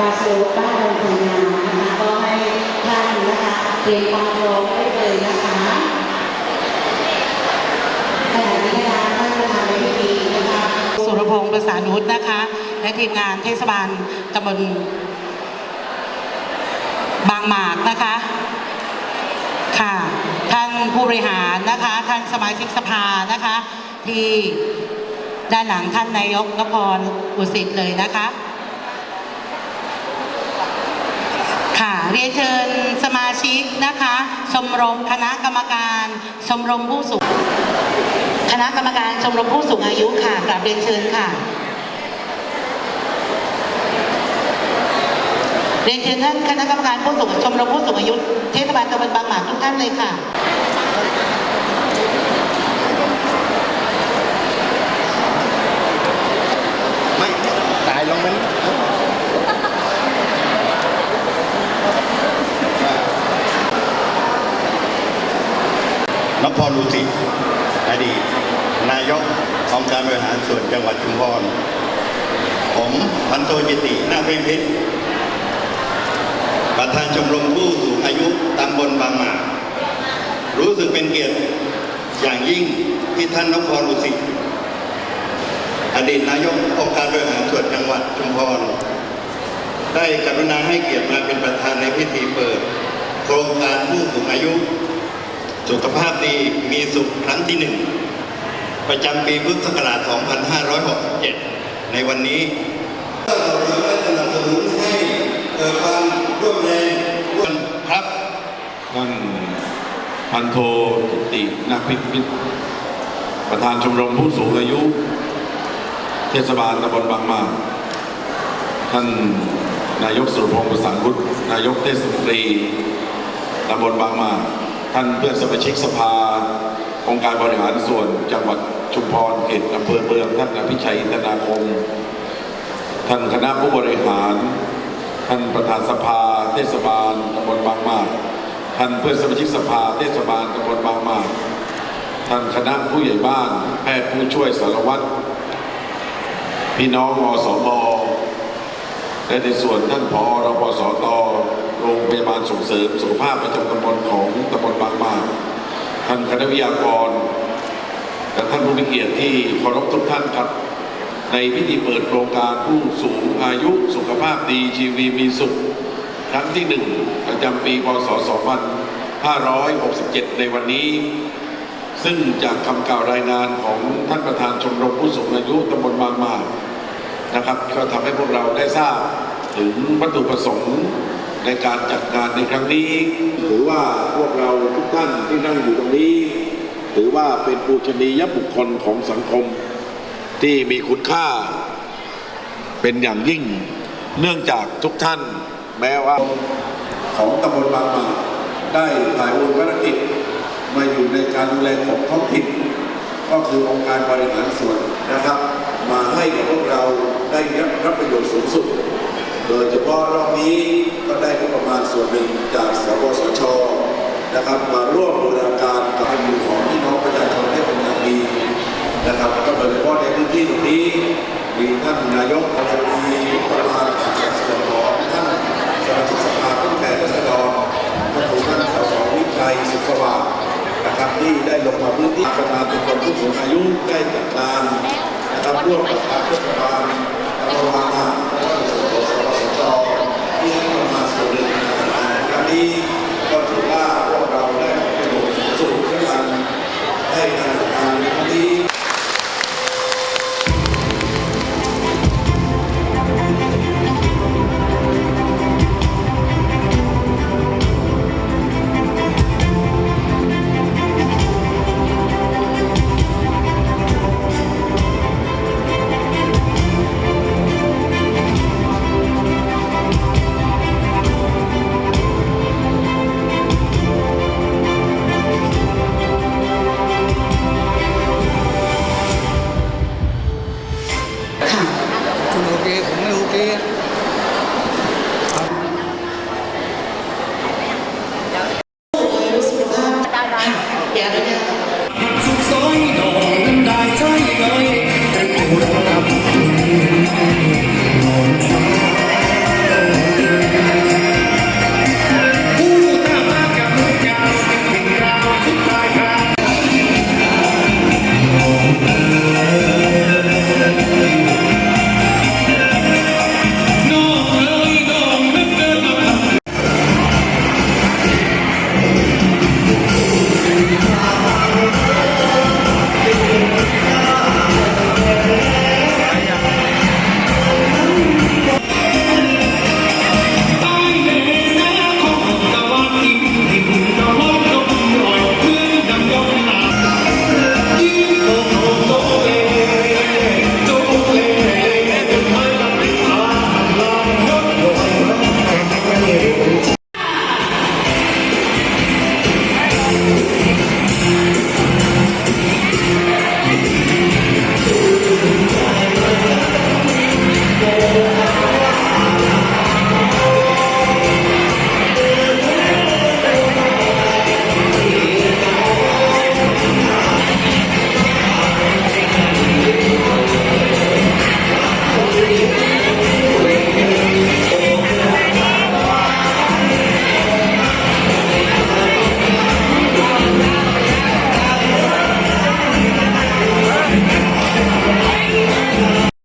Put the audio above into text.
บาสโลบ้านโรงพยาบาลนะคะก็ให้ท่านนะคะเตรียมความพร้อมได้เลยนะคะขณะนี้นะคะท่านประธานในพิธีนะคะสุรพงศ์ประสานุชนะคะ และทีมงานเทศบาลตำบลบางหมากนะคะค่ะท่านผู้บริหารนะคะ ท่านสมาชิกสภานะคะ ที่ด้านหลังท่านนายกนพรอุสิตเลยนะคะ ค่ะ เรียนเชิญสมาชิกนะคะ ชมรมคณะกรรมการ ชมรมผู้สูง คณะกรรมการชมรมผู้สูงอายุค่ะกราบเรียนเชิญค่ะ เรียนเชิญท่านคณะกรรมการผู้สูงชมรมผู้สูงอายุเทศบาลตำบลบางหมากทุกท่านเลยค่ะไม่ตายลงมัน พพรรุสิอดีตนายกองค์การบริหารส่วนจังหวัดชุมพร ผมพันโทจิตินาคเพ็งพิษประธานชมรมผู้สูงอายุตำบลบางหมากรู้สึกเป็นเกียรติอย่างยิ่งที่ท่านนพรรุสิอดีตนายกองค์การบริหารส่วนจังหวัดชุมพร ได้กรุณาให้เกียรติมาเป็นประธานในพิธีเปิด โครงการผู้สูงอายุ สุขภาพดีมีสุขครั้งที่หนึ่งประจำปีพุทธศักราช 2567 ในวันนี้ก็ส่งเสริมและสนับสนุนให้เกิดความร่วมแรงร่วมครับท่านพันโทกิตินักพิพิธประธานชมรมผู้สูงอายุ เทศบาลตำบลบางหมากท่านนายกสุรพงศ์ประสานวุฒินายกเทศมนตรีตำบลบางหมาก ท่านเพื่อนสมาชิกสภาองค์การบริหารส่วนจังหวัดชุมพรเขตอำเภอเมืองท่านอภิชัยอินทนาคม ท่านคณะผู้บริหาร ท่านประธานสภาเทศบาลตำบลบางมากท่านเพื่อนสมาชิกสภาเทศบาลตำบลบางมากท่านคณะผู้ใหญ่บ้านแพทย์ผู้ช่วยสารวัตรพี่น้องอสมและในส่วนท่านผอรพสตโรงพยาบาลส่งเสริมสุขภาพประจำตำบลของตำบลบาง ท่านคณะวิทยากร และท่านผู้มีเกียรติที่เคารพทุกท่านครับ ในพิธีเปิดโครงการผู้สูงอายุสุขภาพดีชีวีมีสุข ครั้งที่หนึ่งประจำปีพศ 2567 ในวันนี้ ซึ่งจากคำกล่าวรายงานของท่านประธานชมรมผู้สูงอายุตำบลบางมานะครับ ก็ทำให้พวกเราได้ทราบถึงวัตถุประสงค์ ในการจัดงานในครั้งนี้ ถือว่าพวกเราทุกท่านที่นั่งอยู่ตรงนี้ ถือว่าเป็นปูชนียบุคคลของสังคม ที่มีคุณค่าเป็นอย่างยิ่ง เนื่องจากทุกท่านแม้ว่าของตำบลบางหมากได้ถ่ายโอนภารกิจมาอยู่ในการดูแลของท้องถิ่นก็คือองค์การบริหารส่วนนะครับ มาให้กับพวกเราได้รับประโยชน์สูงสุด โดยเฉพาะรอบนี้ก็ได้งบประมาณส่วนหนึ่งจากสปสชนะครับมาร่วมบูรณาการกับการอยู่ของพี่น้องประชาชนให้เป็นอย่างดีนะครับก็โดยเฉพาะในพื้นที่ตรงนี้มีท่านนายกมีประธานจากส่วนของท่านสมาชิกสภาผู้แทนราษฎรท่านผู้ท่านสสวิชัยสุขสว่างนะครับที่ได้ลงมาพื้นที่ประธานเป็นคนผู้สูงอายุได้จัดการนะครับร่วมกับทางเทศบาลตำบลบางหมาของสสจที่ให้ประมาณส่วนหนึ่งในครั้งนี้ก็ถือว่าพวกเราได้ประ โ